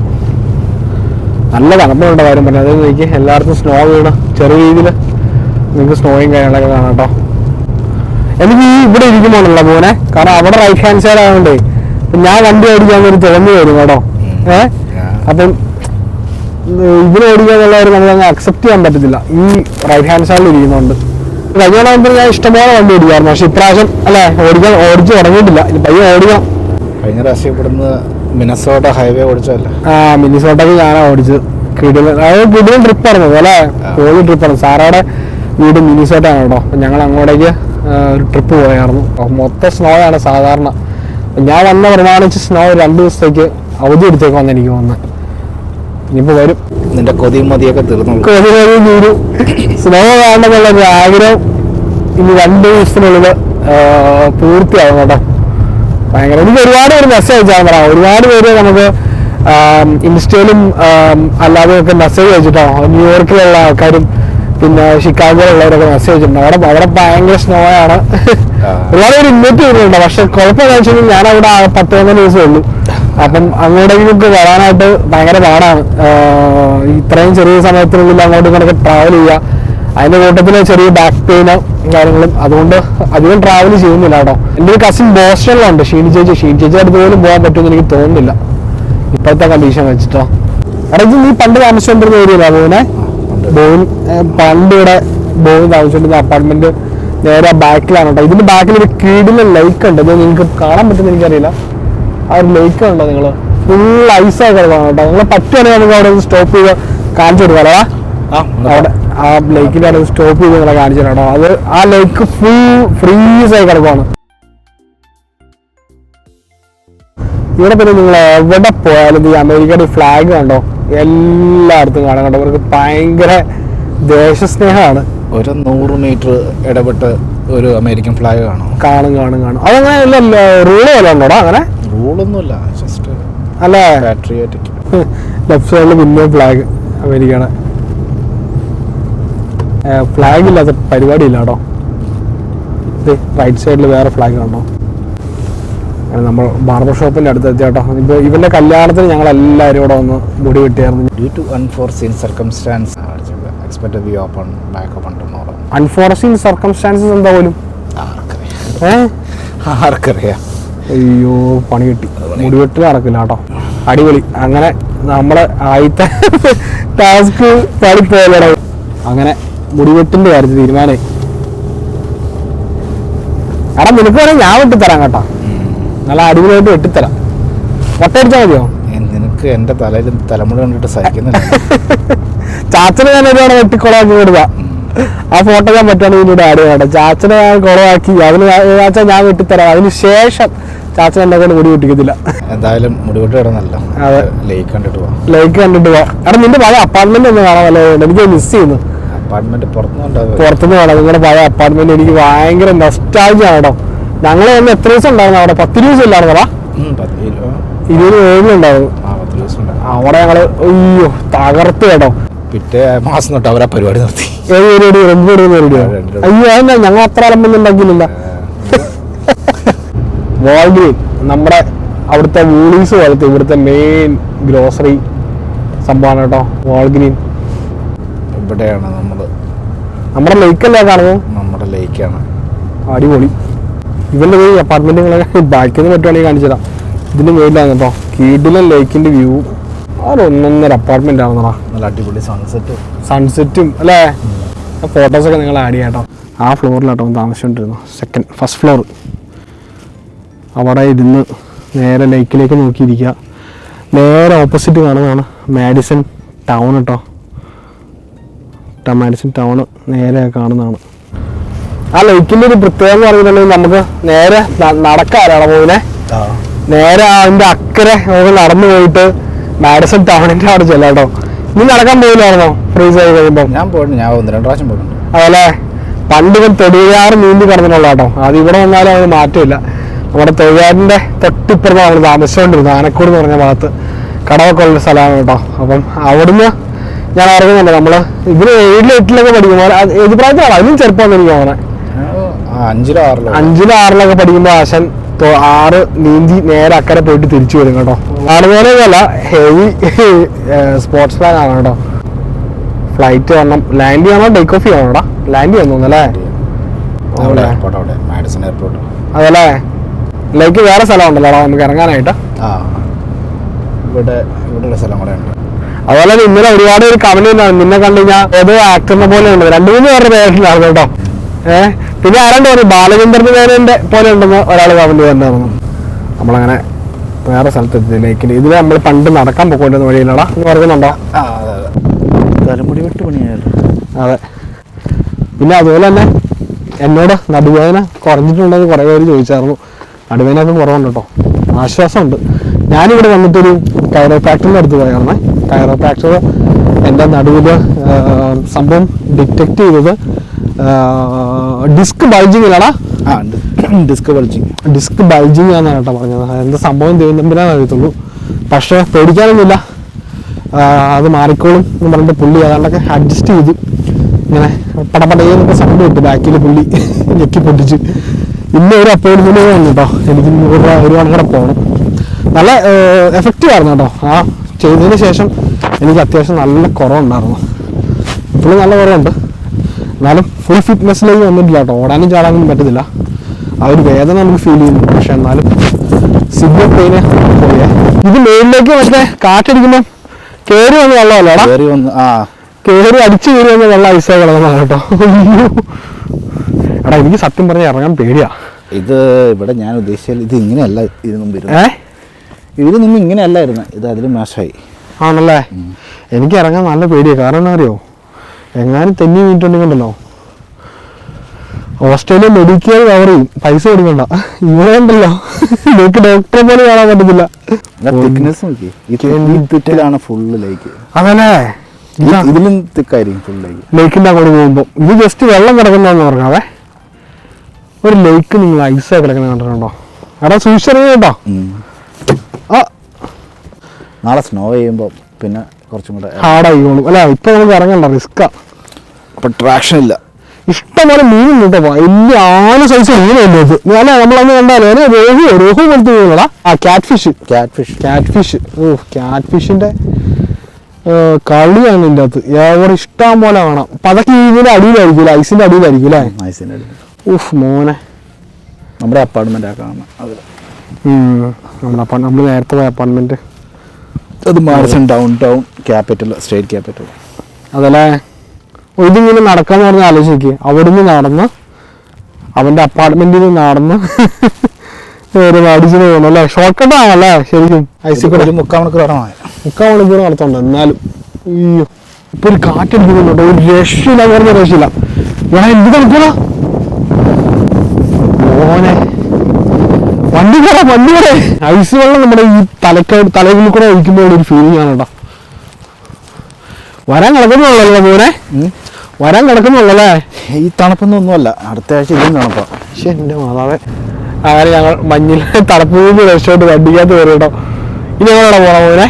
നല്ല തണുപ്പുണ്ട് കാര്യം പറഞ്ഞാൽ. അതായത് എനിക്ക് എല്ലായിടത്തും സ്നോ വീണ് ചെറിയ രീതിയിൽ നിങ്ങൾക്ക് സ്നോയും കാര്യങ്ങളൊക്കെ കാണാം കേട്ടോ. എനിക്ക് ഈ ഇവിടെ ഇരിക്കുമ്പോണല്ലോ മോനെ. കാരണം അവിടെ റൈറ്റ് ഹാൻഡ് സൈഡ് ആയതുകൊണ്ടേ ഞാൻ വണ്ടി ഓടിക്കാൻ ഒരു തോന്നി വരും കേട്ടോ. ഏ? അപ്പം ഇവിടെ ഓടിക്കാന്നുള്ളവർ നമുക്ക് അക്സെപ്റ്റ് ചെയ്യാൻ പറ്റത്തില്ല. ഈ റൈറ്റ് ഹാൻഡ് സൈഡിൽ ഇരിക്കുന്നുണ്ട്. കഴിഞ്ഞ ഞാൻ ഇഷ്ടംപോലെ വണ്ടി ഓടിക്കായിരുന്നു പക്ഷെ ഇപ്രാവശ്യം അല്ലെ ഓടിക്കാൻ ഓടിച്ച് തുടങ്ങിയിട്ടില്ല. പയ്യെ ഓടിക്കണം കഴിഞ്ഞ പ്രാവശ്യം ഇവിടുന്ന് മിനസോട്ട ഹൈവേ ഓടിച്ചല്ല ആ മിനിസോട്ടക്ക് ഞാനാ ഓടിച്ചത്. കിടിലൻ അതായത് കിടിലൻ ട്രിപ്പ് ആയിരുന്നു. അല്ലേ? ട്രിപ്പ് ആണ് സാറോടെ വീട് മിനിസോട്ടാണ് കേട്ടോ. ഞങ്ങൾ അങ്ങോട്ടേക്ക് ഒരു ട്രിപ്പ് പോയായിരുന്നു. മൊത്തം സ്നോ ആണ് സാധാരണ. ഞാൻ വന്ന പ്രമാണിച്ച് സ്നോ രണ്ട് ദിവസത്തേക്ക് അവധി എടുത്തേക്ക് വന്ന് എനിക്ക് വന്ന്. ഇനിയിപ്പോ വരും. നിന്റെ കൊതിയും മതിയൊക്കെ തീർന്നു. കൊതി തീരു. സ്നോ കാണണമെന്നുള്ള ഒരു ആഗ്രഹം ഇനി രണ്ട് ദിവസത്തിനുള്ളിൽ പൂർത്തിയാവും കേട്ടോ. ഭയങ്കര എനിക്ക് ഒരുപാട് പേര് മെസ്സേജ് അയച്ചാൽ പറയാം ഒരുപാട് പേര് നമുക്ക് ഇൻസ്റ്റയിലും അല്ലാതെയൊക്കെ മെസ്സേജ് അയച്ചിട്ടോ. ന്യൂയോർക്കിലുള്ള ആൾക്കാരും പിന്നെ ഷിക്കാഗോയിലുള്ളവരൊക്കെ മെസ്സേജ് ഉണ്ട് അവിടെ അവിടെ ഭയങ്കര സ്നോ ആണ്. ഒരുപാട് പേര് ഇൻവൈറ്റ് ചെയ്തിട്ടുണ്ട്. പക്ഷെ കുഴപ്പമെന്ന് വെച്ചാൽ ഞാൻ അവിടെ പത്ത് പതിനൊന്ന് ദിവസമേ ഉള്ളൂ. അപ്പം അങ്ങോട്ടേക്ക് വരാനായിട്ട് ഭയങ്കര പാടാണ്. ഇത്രയും ചെറിയ സമയത്തിനുള്ളിൽ അങ്ങോട്ട് ഇങ്ങോട്ടൊക്കെ ട്രാവൽ ചെയ്യുക. അതിന്റെ കൂട്ടത്തിൽ ചെറിയ ബാക്ക് പെയിനോ കാര്യങ്ങളും. അതുകൊണ്ട് അധികം ട്രാവൽ ചെയ്യുന്നില്ല കേട്ടോ എന്റെ ഒരു കസിൻ ബോസ്റ്റണിലുണ്ട്. ഷീണി ചേച്ചി. ഷീണി ചേച്ചി അടുത്ത് പോലും പോകാൻ പറ്റുമെന്ന് എനിക്ക് തോന്നുന്നില്ല. ഇപ്പോഴത്തെ കണ്ടീഷൻ വെച്ചിട്ടോ. എടാ നീ പണ്ട് താമസിച്ചുകൊണ്ടിരുന്ന ഏരിയയിലാ ബോവിനെ ഏഹ് പണ്ട് ഇവിടെ ബോയിൽ താമസിച്ചിരുന്ന അപ്പാർട്ട്മെന്റ് നേരെ ബാക്കിലാണ് കേട്ടോ. ഇതിന്റെ ബാക്കിൽ ഒരു കീടിലെ ലൈക്ക് ഉണ്ട്. ഇത് നിങ്ങൾക്ക് കാണാൻ പറ്റുന്ന എനിക്കറിയില്ല. ആ ഒരു ലേക്ക് ഉണ്ടോ നിങ്ങൾ ഫുൾ ഐസായി കിടക്കണം കേട്ടോ. നിങ്ങൾ പറ്റുവാണെങ്കിൽ നമുക്ക് അവിടെ സ്റ്റോപ്പ് ചെയ്ത് കാണിച്ചു കൊടുക്കാം അവിടെ ആ ലേക്കിന്റെ അവിടെ സ്റ്റോപ്പ് ചെയ്ത് നിങ്ങളെ കാണിച്ചു തരാം കേട്ടോ. അത് ആ ലൈക്ക് ഫുൾ ഫ്രീസ് ആയി കിടക്കുവാണ്. ഇവിടെ പിന്നെ നിങ്ങൾ എവിടെ പോയാലും ഈ അമേരിക്കയുടെ ഫ്ലാഗ് കണ്ടോ? എല്ലായിടത്തും കാണാൻ കണ്ടോ? ഇവർക്ക് ഭയങ്കര ദേശസ്നേഹമാണ് ഒരു നൂറ് മീറ്റർ ഇടപെട്ട് ഒരു അമേരിക്കൻ ഫ്ലാഗ് കാണും. കാണും കാണും കാണും. അതങ്ങനെ റൂൾ വല്ല ഉണ്ടോടാ അങ്ങനെ? റൂളൊന്നുമില്ല ജസ്റ്റ് അല്ലേ? പാട്രിയോട്ടിക് ലെഫ്റ്റ് സൈഡിൽ പിന്നെ ഫ്ലാഗ് അമേരിക്കയുടെ. ഫ്ലാഗ് ഇല്ലാത്ത പരിപാടി ഇല്ല കേട്ടോ റൈറ്റ് സൈഡിൽ വേറെ ഫ്ലാഗ് കണ്ടോ? അങ്ങനെ നമ്മൾ ബാർബർ ഷോപ്പിന്റെ അടുത്ത് എത്തിയാട്ടോ. ഇപ്പോൾ ഇവന്റെ കല്യാണത്തിന് ഞങ്ങൾ എല്ലാവരും കൂടെ ഒന്ന് മുടി വെട്ടിയായിരുന്നു. Due to unforeseen circumstance expect be open back open tomorrow unforeseen circumstances എന്താ പോലും? ആർക്കറിയാം. അയ്യോ പണി കിട്ടി. മുടിവെട്ട് നടക്കില്ല കേട്ടോ. അടിപൊളി. അങ്ങനെ നമ്മളെ ആദ്യത്തെ ടാസ്ക് പാടിപ്പോയല്ലോ അങ്ങനെ മുടിവെട്ടിന്റെ കാര്യത്തിൽ തീരുമാനമായി. എടാ നിനക്ക് വേണമെങ്കിൽ ഞാൻ വിട്ടു തരാം കേട്ടോ നല്ല അടിപൊളിയായിട്ട് വെട്ടിത്തരാം. വട്ടടിച്ചാൽ മതിയോ? നിനക്ക് എന്റെ തലയിൽ തലമുടി കണ്ടിട്ട് സഹിക്കുന്നില്ല. ചാച്ചനെ ഞാൻ ഒരുപാട് വെട്ടിക്കുളമാക്കി വിടുക. ആ ഫോട്ടോ ഞാൻ പറ്റുകയാണെങ്കിൽ ഇതിലൂടെ ആഡ് ചെയ്യാം. ചാച്ചനെ ഞാൻ കുളമാക്കി അതിന് ചാച്ച ഞാൻ വെട്ടിത്തരാം. അതിന് ശേഷം ചാച്ചൻ എന്നെ കൊണ്ട് മുടി വെട്ടിക്കത്തില്ല എന്തായാലും മുടി കിടന്നല്ലോ അതെ. ലേക്ക് കണ്ടിട്ട് പോവാം. ലൈക്ക് കണ്ടിട്ട് പോവാം. എടാ നിന്റെ പഴയ അപ്പാർട്ട്മെന്റ് ഒന്ന് കാണാമല്ലോ എനിക്ക് മിസ് ചെയ്യുന്നു. അപ്പാർട്ട്മെന്റ് പുറത്തുനിന്ന് പുറത്തുനിന്ന് കാണാം നിങ്ങളുടെ പഴയ അപ്പാർട്ട്മെന്റ് എനിക്ക് ഭയങ്കര നെസ്റ്റാജ് ആണോ കേട്ടോ ഞങ്ങൾ തന്നെ എത്ര ദിവസം ഉണ്ടായിരുന്നു അവിടെ? പത്ത് ദിവസം ഇല്ലായിരുന്നടാ ഇരുപത് ദിവസം ഉണ്ടാവും അവിടെ ഞങ്ങൾ അയ്യോ തകർത്ത് കേട്ടോ. പിറ്റേ മാസം തൊട്ട് അവരാ പരിപാടി നിർത്തി. ഏഴ്. അയ്യോ അതെന്താ? ഞങ്ങൾ അത്ര അലമ്പൊന്നും ഉണ്ടാക്കിയില്ല വാൾഗ്രീൻ നമ്മുടെ അവിടുത്തെ വൂളീസ് പോലത്തെ ഇവിടുത്തെ മെയിൻ ഗ്രോസറി സംഭവമാണ് കേട്ടോ വാൾഗ്രീൻ ഇവിടെയാണ് നമ്മൾ. നമ്മുടെ ലേക്കല്ലേ കാണുന്നത്? നമ്മുടെ ലേക്കാണ് അടിപൊളി. ഇവന്റെ ഈ അപ്പാർട്ട്മെന്റുകളൊക്കെ ബാക്കിൽ നിന്ന് പറ്റുവാണെങ്കിൽ കാണിച്ചു തരാം ഇതിന്റെ മേലിലാണ് കേട്ടോ കീടിലൻ ലേക്കിന്റെ വ്യൂ ആ അപ്പാർട്ട്മെന്റ് ആണെന്നടാ. നല്ല അടിപൊളി സൺസെറ്റ് സൺസെറ്റും അല്ലേ? ഫോട്ടോസൊക്കെ നിങ്ങൾ ആഡ് ചെയ്യാം കേട്ടോ ആ ഫ്ലോറിലാട്ടോ താമസിച്ചുകൊണ്ടിരുന്നു സെക്കൻഡ് ഫസ്റ്റ് ഫ്ലോർ അവിടെ ഇരുന്ന് നേരെ ലേക്കിലേക്ക് നോക്കിയിരിക്കുക നേരെ ഓപ്പോസിറ്റ് കാണുന്നതാണ് മാഡിസൺ ടൗൺ കേട്ടോ ട്ടോ, മാഡിസൺ ടൗൺ നേരെ കാണുന്നതാണ്. ആ ലേക്കിന്റെ ഒരു പ്രത്യേകത എന്ന് പറഞ്ഞിട്ടുണ്ടെങ്കിൽ നമുക്ക് നേരെ നടക്കാരാണ് മോനെ. നേരെ അതിന്റെ അക്കരെ നമുക്ക് നടന്നു പോയിട്ട് മാഡിസൺ ടൗണിന്റെ അവിടെ ചെല്ലാട്ടോ നീ നടക്കാൻ പോയില്ലായിരുന്നോ? ഫ്രീസ് ആയി കഴിയുമ്പോ. ഞാൻ പോയിട്ടുണ്ട്. ഞാൻ ഒന്ന് രണ്ട് പ്രാവശ്യം പോയിട്ടുണ്ട്. അതല്ലേ? പണ്ട് ഇവൻ തൊടിയാറ് നീന്തി കിടന്നിട്ടുള്ള കേട്ടോ. അത് ഇവിടെ വന്നാലും അത് മാറ്റമില്ല. നമ്മുടെ തൊഴിലാറിന്റെ തൊട്ടിപ്പുറത്ത് നമ്മൾ താമസിച്ചുകൊണ്ടിരുന്നു ആനക്കൂട് എന്ന് പറഞ്ഞ ഭാഗത്ത്. കടവൊക്കെ ഉള്ള സ്ഥലമാണ് കേട്ടോ. അപ്പം അവിടുന്ന് ഞാൻ അറിയുന്നുണ്ട് നമ്മൾ ഇവർ ഏഴിലും എട്ടിലൊക്കെ പഠിക്കുമ്പോൾ ഏത് പ്രായത്തിലാണ്? അതിനും ചെറുപ്പമെന്ന് എനിക്ക് തോന്നണേ അഞ്ചിലോ ആറിലോ? അഞ്ചിലും ആറിലൊക്കെ പഠിക്കുമ്പോൾ ആശൻ ആറ് നീന്തി നേരെ അക്കരെ പോയിട്ട് തിരിച്ചു വരും കേട്ടോ. ആളുപോലെയല്ല ഹെവി സ്പോർട്സ് മാൻ ആണ് കേട്ടോ. ഫ്ലൈറ്റ് വരണം. ലാൻഡ് ചെയ്യണോ ടേക്ക് ഓഫ് ചെയ്യണോടാ ലാൻഡ് ചെയ്യാൻ തോന്നുന്നല്ലേ അതല്ലേ? ലൈക്ക് വേറെ സ്ഥലം ഉണ്ടല്ലോ നമുക്ക് ഇറങ്ങാനായിട്ട്. ഇവിടെ ഇവിടെ ഒരു സ്ഥലം കൂടെ ഉണ്ട്. അതുപോലെ തന്നെ ഇന്നലെ ഒരുപാട് ഒരു കമന്റ് ഉണ്ടാണ് നിന്നെ കണ്ടു കഴിഞ്ഞാൽ ഏതോ ആക്ടറിനെ പോലെ ഉണ്ട്. രണ്ടു മൂന്ന് പേരുടെ പേരുണ്ടായിരുന്നു കേട്ടോ. ഏഹ് പിന്നെ ആരാണ്ട് പറഞ്ഞു ബാലചന്ദ്രന് പേരന്റെ പോലെ ഉണ്ടെന്ന് ഒരാൾ കമന്റ് പറഞ്ഞിരുന്നു നമ്മളങ്ങനെ വേറെ സ്ഥലത്തെത്തി. ലേക്കിൽ ഇതിൽ നമ്മൾ പണ്ട് നടക്കാൻ പോയിക്കൊണ്ടിരുന്ന വഴിയിലടാ. എന്ന് പറയുന്നുണ്ടോ തലമുടി വെട്ട് പണിയായിരുന്നു. അതെ. പിന്നെ അതുപോലെ തന്നെ എന്നോട് നടുവേദന കുറഞ്ഞിട്ടുണ്ടെന്ന് കുറേ പേര് ചോദിച്ചായിരുന്നു. നടുവേദനയൊക്കെ കുറവുണ്ട് കേട്ടോ. ആശ്വാസമുണ്ട്. ഞാനിവിടെ വന്നിട്ടൊരു കൈറോപാക്ടറിന്റെ അടുത്ത് പോയായിരുന്നേ. കൈറോപാക്ടർ എന്റെ നടുവിൽ സംഭവം ഡിറ്റക്ട് ചെയ്തത് ഡിസ്ക് ബൾജിങ് അല്ലടാ ഡിസ്ക് ബൾജിങ്. ഡിസ്ക് ബൾജിങ് ആണ് കേട്ടോ പറഞ്ഞത്. എന്താ സംഭവം ദൈവം അറിയത്തുള്ളൂ. പക്ഷേ പേടിക്കാനൊന്നുമില്ല. അത് മാറിക്കോളും എന്ന് പറഞ്ഞിട്ട് പുള്ളി അതുകൊണ്ടൊക്കെ അഡ്ജസ്റ്റ് ചെയ്തു. ഇങ്ങനെ പടപടയെന്നൊക്കെ സൗണ്ട് കിട്ടും ബാക്കിൽ പുള്ളി ഞെക്കി പൊട്ടിച്ച്. ഇന്ന് ഒരു അപ്പോയിൻമെന്റ് വന്നു കേട്ടോ. എനിക്ക് നൂറ് രൂപ ഒരു മണി കൂടെ പോകണം നല്ല എഫക്റ്റീവ് ആയിരുന്നു കേട്ടോ. ആ ചെയ്തതിന് ശേഷം എനിക്ക് അത്യാവശ്യം നല്ല കുറവുണ്ടായിരുന്നു. ഇപ്പോഴും നല്ല കുറവുണ്ട്. എന്നാലും ഫുൾ ഫിറ്റ്നസ്സിലേക്ക് ഒന്നും കേട്ടോ. ഓടാനും ചാടാനും പറ്റത്തില്ല. ആ ഒരു വേദന നമുക്ക് ഫീൽ ചെയ്യുന്നു പക്ഷെ എന്നാലും സിഗ്നൽ പെയിന് പോയേ. ഇത് മേളിലേക്ക് മറ്റേ കാറ്റടിക്കുമ്പോൾ കയറി വന്ന് വെള്ളമല്ലേടാ കയറി വന്ന് ആ. കയറി അടിച്ചു കയറി വന്ന് വെള്ളം ഐസായി കിടന്നതാണ് കേട്ടോ. എടാ എനിക്ക് സത്യം പറഞ്ഞാൽ ഇറങ്ങാൻ പേടിയാ. ഇത് ഇവിടെ ഞാൻ ഉദ്ദേശിച്ചാൽ ഇത് ഇങ്ങനെയല്ല ഇത് മുമ്പ് ഇരുന്നത് ഏ? ഇതിന് മുമ്പ് ഇങ്ങനെയല്ലായിരുന്നു. ഇത് അതിലും മോശമായി. ആണല്ലേ? എനിക്ക് ഇറങ്ങാൻ നല്ല പേടിയാണ് കാരണം എന്താ അറിയോ എങ്ങാനും തെന്നി വീണിട്ടുണ്ടെങ്കിലോ ഓസ്ട്രേലിയ മെഡിക്കൽ കവർ ചെയ്യും. പൈസ കൊടുക്കണ്ട. ഇവിടെ ഉണ്ടല്ലോ. നിങ്ങൾക്ക് ഡോക്ടറെ പോലെ കാണാൻ പറ്റത്തില്ല. അങ്ങനെ. അതല്ലേ. ഇതിലും തിക്കായിരിക്കും അങ്ങോട്ട് പോകുമ്പോൾ ഇത് ജസ്റ്റ് വെള്ളം കിടക്കുന്നതെന്ന് പറഞ്ഞാവേ ഒരു ലേക്ക് നിങ്ങൾ ഐസായി കിടക്കുന്ന കണ്ടിട്ടുണ്ടോ? അവിടെ കേട്ടോ. ആ. നാളെ സ്നോ ചെയ്യുമ്പോൾ പിന്നെ കുറച്ചും കൂടെ ഹാർഡായിക്കോളും അല്ല ഇപ്പൊ നമുക്ക് ഇറങ്ങണ്ട. റിസ്ക്കാ അപ്പൊ ട്രാക്ഷൻ ഇല്ല. ഇഷ്ടംപോലെ കേട്ടോ. വലിയ ആന സൈസ് മീനുണ്ട് ഇത് ഞാൻ നമ്മളന്ന് കണ്ടാലേ? രോഹു രോഹു പോലത്തെ മീനുകളാ. ആ catfish catfish catfish ഓ ക്യാറ്റ് ഫിഷിന്റെ കളിയാണ് ഇതിന്റെ അകത്ത് എവിടെ ഇഷ്ടം പോലെ കാണാം അപ്പൊ അതൊക്കെ ഇതിന്റെ അടിയിലായിരിക്കും ഐസിന്റെ അടിയിലായിരിക്കും അല്ലേ? ഐസിന്റെ ഉഫ് മോനെ. നമ്മുടെ അപ്പാർട്ട്മെന്റ് ആ കാണാം അതിൽ. നമ്മുടെ നമ്മൾ നേരത്തെ പോയ അപ്പാർട്ട്മെന്റ് അത് മാർസൺ downtown capital state capital. അതല്ലേ? ഇതിങ്ങനെ നടക്കാന്ന് പറഞ്ഞ ആലോചിക്കുക അവിടുന്ന് നടന്ന് അവന്റെ അപ്പാർട്ട്മെന്റിൽ നിന്ന് നടന്ന് ഒരു അടിച്ചിന് പോകണം അല്ലേ? ഷോർട്ട് കട്ട് ആണല്ലേ ശരിക്കും. ഐസി കൂടെ ഒരു മുക്കാൽ മണിക്കൂർ ഇടമായി മുക്കാൽ മണിക്കൂർ നടത്തുന്നുണ്ട് എന്നാലും. അയ്യോ. ഇപ്പൊ ഒരു കാറ്റടിക്കുന്നുണ്ട് ഒരു രക്ഷയില്ല എന്ന് പറഞ്ഞ രക്ഷയില്ല. ഞാൻ എന്ത് കളിക്കണ മോനെ. വണ്ടി കൂടെ വണ്ടി കൂടെ ഐസ് വെള്ളം നമ്മുടെ ഈ തലക്ക തലയിൽ കൂടെ ഒഴിക്കുമ്പോൾ ഒരു ഫീലിംഗ് ആണ് കേട്ടോ. വരാൻ കിടക്കുന്നുള്ളല്ലോ മോനെ. വരാൻ കിടക്കുന്നുള്ളല്ലേ? ഈ തണുപ്പൊന്നും ഒന്നുമല്ല അടുത്ത ആഴ്ച ഇതും തണുപ്പാ പക്ഷെ എന്റെ മാതാവേ. അങ്ങനെ ഞങ്ങൾ മഞ്ഞിൽ തണുപ്പ് രക്ഷോട്ട് വണ്ടിക്കകത്ത് കയറി കേട്ടോ. ഇനി ഞങ്ങളവിടെ പോണ മോനെ?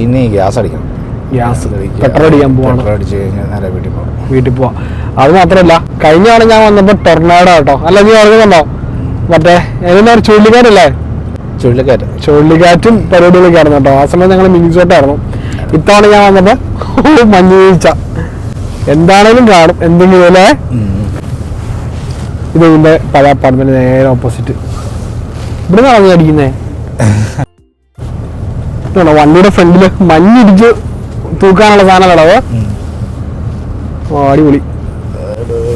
ഇനി ഗ്യാസ് അടിക്കണം. ഗ്യാസ്. പെട്രോൾ അടിക്കാൻ പോകണം അടിച്ച് കഴിഞ്ഞാൽ നേരെ വീട്ടിൽ പോകണം വീട്ടിൽ പോവാം. അത് മാത്രമല്ല കഴിഞ്ഞ തവണ ഞാൻ വന്നപ്പോ ടൊർണാഡോ കേട്ടോ. അല്ല നീ ഓർക്കുന്നുണ്ടോ? മറ്റേ ഏതെന്നാ ചുഴലിക്കാറ്റല്ലേ? ചുഴലിക്കാറ്റ്. ചുഴലിക്കാറ്റും പരിപാടികളൊക്കെ ആയിരുന്നു കേട്ടോ. ആ സമയം ഞങ്ങൾ മിനിസോട്ടായിരുന്നു ഇത്തവണ ഞാൻ വന്നപ്പോ മഞ്ഞ് വീഴ്ച. എന്താണേലും കാണും. എന്തെങ്കിലും അല്ലേ ഇത് ഇതിന്റെ പഴയ അപ്പാർട്ട്മെന്റ് നേരെ ഓപ്പോസിറ്റ് ഇവിടെ നിന്നാണ് നീ അടിക്കുന്നേ? വണ്ടിയുടെ ഫ്രണ്ടിൽ മഞ്ഞിടിച്ച് തൂക്കാനുള്ള സാധനം കടവ് ഓ അടിപൊളി.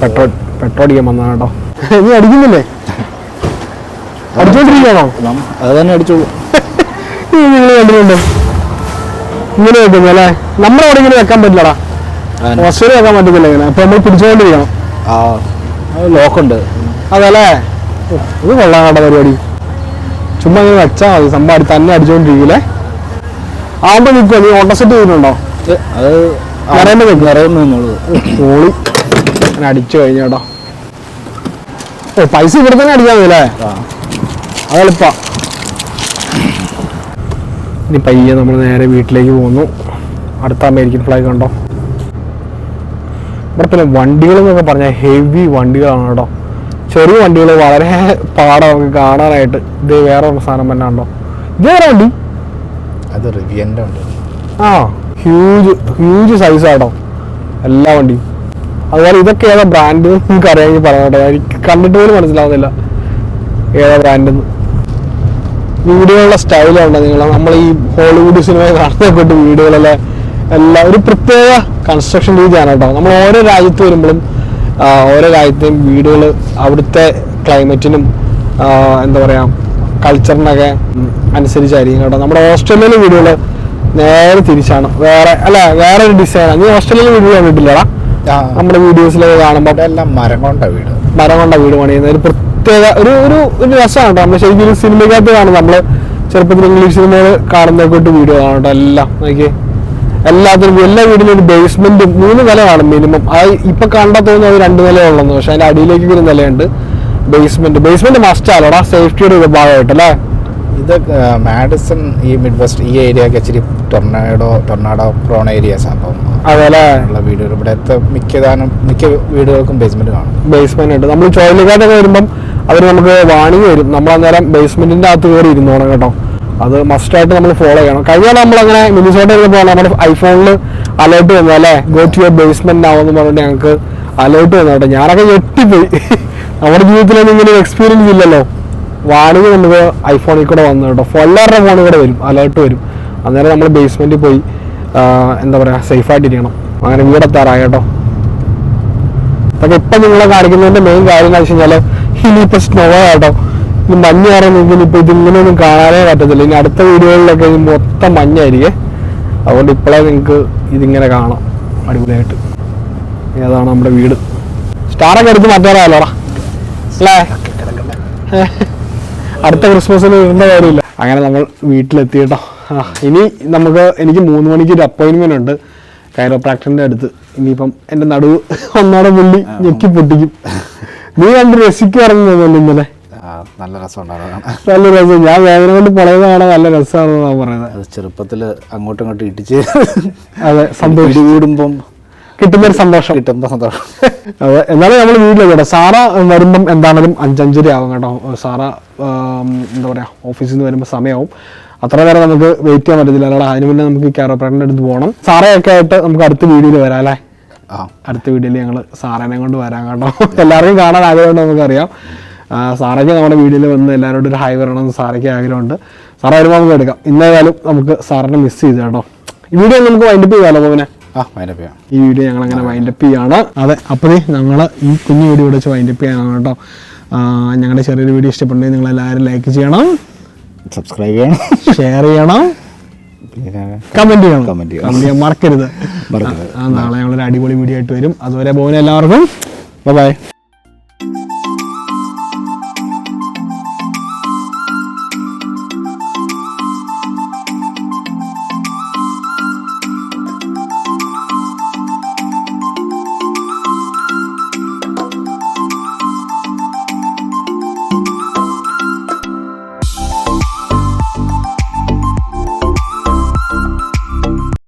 പെട്രോൾ പെട്രോൾ അടിക്കാൻ വന്നതാണ് കേട്ടോ. നീ അടിക്കുന്നില്ലേ? അടിച്ചോണ്ടിരിക്കണോ അത് തന്നെ അടിച്ചോളൂ. നിങ്ങൾ കണ്ടിട്ടുണ്ടോ? ഇങ്ങനെ വെക്കുന്നു അല്ലേ നമ്മളെ അവിടെ ഇങ്ങനെ വെക്കാൻ പറ്റില്ലടാ. ഓസ്ട്രേലിയ ആക്കാൻ പറ്റത്തില്ല ഇങ്ങനെ. അപ്പൊ നമ്മൾ പിടിച്ചുകൊണ്ടിരിക്കണം ആ. ലോക്കുണ്ട്. അതല്ലേ? ഇത് കൊള്ളാം പരിപാടി. ചുമ്മാ ഇങ്ങനെ വെച്ചാൽ മതി. സംഭവം തന്നെ അടിച്ചുകൊണ്ടിരിക്കില്ലേ ആവുമ്പോ നിൽക്കുക നീ ഓട്ടോ സെറ്റ് ചെയ്തിട്ടുണ്ടോ? അത് പോളി അങ്ങനെ അടിച്ചു കഴിഞ്ഞോട്ടോ ഓ പൈസ ഇവിടെ തന്നെ അടിക്കാൻ മതി അല്ലേ ആ അതെളുപ്പാ ഇനി പയ്യെ നമ്മൾ നേരെ വീട്ടിലേക്ക് പോകുന്നു. അടുത്ത അമേരിക്കൻ ഫ്ലാഗ് കണ്ടോ? പിന്നെ വണ്ടികൾ എന്നൊക്കെ പറഞ്ഞാൽ ഹെവി വണ്ടികളാണ് കേട്ടോ ചെറിയ വണ്ടികൾ വളരെ പാടാണ് നമുക്ക് കാണാനായിട്ട്. ഇത് വേറെ ഒരു സാധനം തന്നെ ഉണ്ടോ ഇത് വേറെ വണ്ടി? അത് റിവിയന്റെ വണ്ടി. ആ ഹ്യൂജ് ഹ്യൂജ് സൈസ് ആട്ടോ. എല്ലാ വണ്ടിയും അതുപോലെ ഇതൊക്കെ ഏതാ ബ്രാൻഡ് നമുക്ക് അറിയാമെങ്കിൽ പറയാം എനിക്ക് കണ്ടിട്ട് പോലും മനസ്സിലാവുന്നില്ല ഏതാ ബ്രാൻഡ് ഉള്ള സ്റ്റൈലാണ് നിങ്ങൾ നമ്മൾ ഈ ഹോളിവുഡ് സിനിമ കാണുന്ന വീഡിയോകളെല്ലാം എല്ലാം ഒരു പ്രത്യേക കൺസ്ട്രക്ഷൻ രീതിയാണ് കേട്ടോ. നമ്മൾ ഓരോ രാജ്യത്ത് വരുമ്പോഴും ഓരോ രാജ്യത്തെയും വീടുകൾ അവിടുത്തെ ക്ലൈമറ്റിനും എന്താ പറയുക കൾച്ചറിനൊക്കെ അനുസരിച്ചായിരിക്കും കേട്ടോ. നമ്മുടെ ഓസ്ട്രേലിയയിലെ വീടുകൾ നേരെ തിരിച്ചാണ്. വേറെ അല്ല വേറെ ഒരു ഡിസൈനാണ് നീ ഓസ്ട്രേലിയയിലെ വീടുകൾ കണ്ടിട്ടില്ലടാ. നമ്മുടെ വീഡിയോസിലൊക്കെ കാണുമ്പോൾ എല്ലാം മരം കൊണ്ട വീട്. മരം കൊണ്ട വീട് പണിയുന്ന ഒരു പ്രത്യേക ഒരു ഒരു ഒരു രസമാണ് കേട്ടോ. നമ്മൾ ശരിക്കും ഒരു സിനിമയ്ക്കകത്ത് കാണും നമ്മൾ ചെറുപ്പത്തിൽ ഇംഗ്ലീഷ് സിനിമകൾ കാണുന്നതൊക്കെ വീഡിയോ കാണും കേട്ടോ. എല്ലാം നോക്കിയേ. എല്ലാത്തിനും എല്ലാ വീടിനും ഒരു ബേസ്മെന്റും മൂന്ന് നിലയാണ് മിനിമം അത് ഇപ്പൊ കണ്ടാ തോന്നുന്നു അത് രണ്ട് നില ഉള്ളെന്ന് പക്ഷെ അതിന്റെ അടിയിലേക്ക് ഒരു നിലയുണ്ട്. ബേസ്മെന്റ് ബേസ്മെന്റ് മസ്റ്റ് ആലോടാ സേഫ്റ്റിയുടെ ഒരു ഭാഗമായിട്ട് അല്ലേ ഇത് മാഡിസൺ ഈ മിഡ് വെസ്റ്റ് ഈ ഏരിയ ഒക്കെ ഇച്ചിരി ടൊർണാഡോ ടൊർണാഡോ പ്രോൺ ഏരിയാസ് ആണ് അതെല്ലേ? ഉള്ള വീടുകൾ. ഇവിടുത്തെ മിക്കതാനും മിക്ക വീടുകൾക്കും ബേസ്മെന്റ് കാണും. ബേസ്മെന്റ് ഉണ്ട്. നമ്മൾ ചുഴലിക്കാറ്റൊക്കെ വരുമ്പം അവർ നമുക്ക് വാണിംഗ് വരും. നമ്മൾ അന്നേരം ബേസ്മെന്റിന്റെ അകത്ത് കയറി ഇരുന്നോണം കേട്ടോ. അത് മസ്റ്റായിട്ട് നമ്മൾ ഫോളോ ചെയ്യണം. കഴിഞ്ഞ നമ്മൾ അങ്ങനെ മിനിസോട്ട് ഇരുന്നപ്പോൾ നമ്മുടെ ഐഫോണിൽ അലേർട്ട് വന്നു അല്ലേ? ഗോ ടു യുവർ ബേസ്മെന്റ് ആവുമെന്ന് പറഞ്ഞിട്ട് ഞങ്ങൾക്ക് അലേർട്ട് വന്നു കേട്ടോ. ഞാനൊക്കെ ഞെട്ടിപ്പോയി. നമ്മുടെ ജീവിതത്തിലൊന്നും ഇങ്ങനെ എക്സ്പീരിയൻസ് ഇല്ലല്ലോ. വാണിംഗ് നമുക്ക് ഐഫോണിൽ കൂടെ വന്നു കേട്ടോ. എല്ലാവരുടെ ഫോണിൽ കൂടെ വരും അലേർട്ട് വരും. അന്നേരം നമ്മൾ ബേസ്മെന്റിൽ പോയി എന്താ പറയുക സേഫായിട്ടിരിക്കണം അങ്ങനെ വീടെത്താറായി കേട്ടോ. പക്ഷെ ഇപ്പൊ നിങ്ങളെ കാണിക്കുന്നതിന്റെ മെയിൻ കാര്യം എന്ന് വെച്ച് കഴിഞ്ഞാൽ ഇനിയിപ്പോ സ്നോ കേട്ടോ. ഇനി മഞ്ഞ് കയറാൻ ഇനിയിപ്പോ ഇതിങ്ങനെയൊന്നും കാണാനേ പറ്റത്തില്ല. ഇനി അടുത്ത വീഡിയോകളിലൊക്കെ ഇനി മൊത്തം മഞ്ഞായിരിക്കേ. അതുകൊണ്ട് ഇപ്പോഴേ നിങ്ങൾക്ക് ഇതിങ്ങനെ കാണാം. അടിപൊളിയായിട്ട്. ഏതാണ് നമ്മുടെ വീട്. സ്റ്റാറൊക്കെ എടുത്ത് മാറ്റാറായല്ലോടാ അല്ലേ? അടുത്ത ക്രിസ്മസിന് ഇരുന്ന കാര്യമില്ല. അങ്ങനെ നമ്മൾ വീട്ടിലെത്തി കേട്ടോ. ആ, ഇനി നമുക്ക് എനിക്ക് മൂന്ന് മണിക്ക് ഒരു അപ്പോയിൻമെന്റ് ഉണ്ട്. കൈറോപ്രാക്ടറിന്റെ അടുത്ത്. ഇനിയിപ്പം എന്റെ നടുവ് ഒന്നാടെ പുള്ളി ഞെക്കി പൊട്ടിക്കും. നീ കണ്ട് രസിക്കുവാറുന്നല്ലോ ഇന്നലെ? നല്ല രസമുണ്ടായിരുന്നു. നല്ല രസം. ഞാൻ വേദന കൊണ്ട് പൊളയുന്ന കാണാൻ നല്ല രസമാണെന്നാണ് പറയുന്നത്. അത് ചെറുപ്പത്തിൽ അങ്ങോട്ടും ഇങ്ങോട്ടും ഇടിച്ച് അതെ സന്തോഷം. കൂടുമ്പം കിട്ടുന്ന ഒരു സന്തോഷം. കിട്ടുന്ന സന്തോഷം. അതെ എന്നാലും നമ്മൾ വീട്ടിൽ കേട്ടോ സാറ വരുമ്പം എന്താണെങ്കിലും അഞ്ചഞ്ചര ആവും കേട്ടോ. സാറ എന്താ പറയുക ഓഫീസിൽ നിന്ന് വരുമ്പോൾ സമയമാവും അത്ര നേരം നമുക്ക് വെയിറ്റ് ചെയ്യാൻ പറ്റത്തില്ല. അല്ലാതെ അതിന് മുന്നേ നമുക്ക് കാരോപ്രാന്റെ അടുത്ത് പോകണം സാറയൊക്കെ ആയിട്ട് നമുക്ക് അടുത്ത വീഡിയോയിൽ വരാം അല്ലേ? ആ. അടുത്ത വീഡിയോയിൽ ഞങ്ങൾ സാറേനെ കൊണ്ട് വരാം കേട്ടോ. എല്ലാവർക്കും കാണാൻ ആഗ്രഹമുണ്ട് നമുക്കറിയാം. സാറയ്ക്ക് നമ്മുടെ വീഡിയോയിൽ വന്ന് എല്ലാവരോടും ഒരു ഹായ് വരണം സാറയ്ക്ക് ആഗ്രഹമുണ്ട്. സാറേ വരുമ്പോൾ നമുക്ക് എടുക്കാം. ഇന്നേതായാലും നമുക്ക് സാറിനെ മിസ് ചെയ്തു കേട്ടോ. ഈ വീഡിയോ നമുക്ക് വൈൻഡപ്പ് ചെയ്യാമല്ലോ ചെയ്യാം. ഈ വീഡിയോ ഞങ്ങൾ അങ്ങനെ വൈൻഡപ്പ് ചെയ്യാണ്. അതെ അപ്പോൾ ഞങ്ങൾ ഈ കുഞ്ഞു വീഡിയോ വെച്ച് വൈൻഡപ്പ് ചെയ്യാനാണ് കേട്ടോ. ഞങ്ങളുടെ ചെറിയൊരു വീഡിയോ ഇഷ്ടപ്പെട്ടെങ്കിൽ നിങ്ങൾ എല്ലാവരും ലൈക്ക് ചെയ്യണം. സബ്സ്ക്രൈബ് ചെയ്യണം. ഷെയർ ചെയ്യണം. കമന്റ് ചെയ്യണം. കമന്റ് ചെയ്യാൻ മറക്കരുത്. നാളെ ഞങ്ങളൊരു അടിപൊളി വീഡിയോ ആയിട്ട് വരും. അതുവരെ പോകുന്ന എല്ലാവർക്കും ബൈ ബൈ